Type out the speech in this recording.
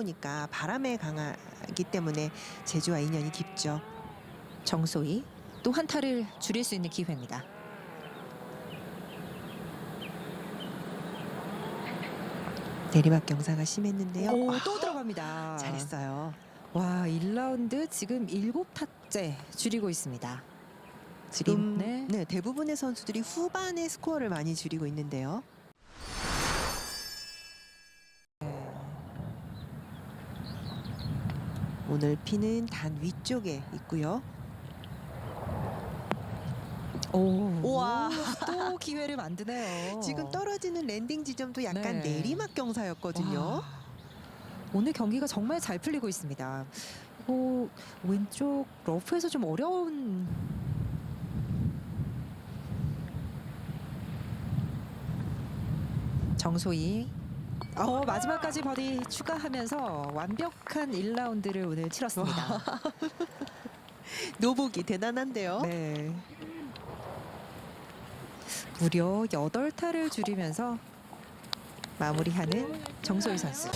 보니까 바람에 강하기 때문에 제주와 인연이 깊죠. 정소희 또 한 타를 줄일 수 있는 기회입니다. 내리막 경사가 심했는데요. 오, 아, 또 들어갑니다. 잘했어요. 와, 1라운드 지금 7타째 줄이고 있습니다. 지금 네. 네, 대부분의 선수들이 후반에 스코어를 많이 줄이고 있는데요. 오늘 피는 단 위쪽에 있고요. 오, 우와. 또 기회를 만드네요. 지금 떨어지는 랜딩 지점도 약간 네. 내리막 경사였거든요. 와, 오늘 경기가 정말 잘 풀리고 있습니다. 이거 왼쪽 러프에서 좀 어려운 정소희 어, 마지막까지 버디 추가하면서 완벽한 1라운드를 오늘 치렀습니다. 노복이 대단한데요. 네. 무려 8타를 줄이면서 마무리하는 정소희 선수.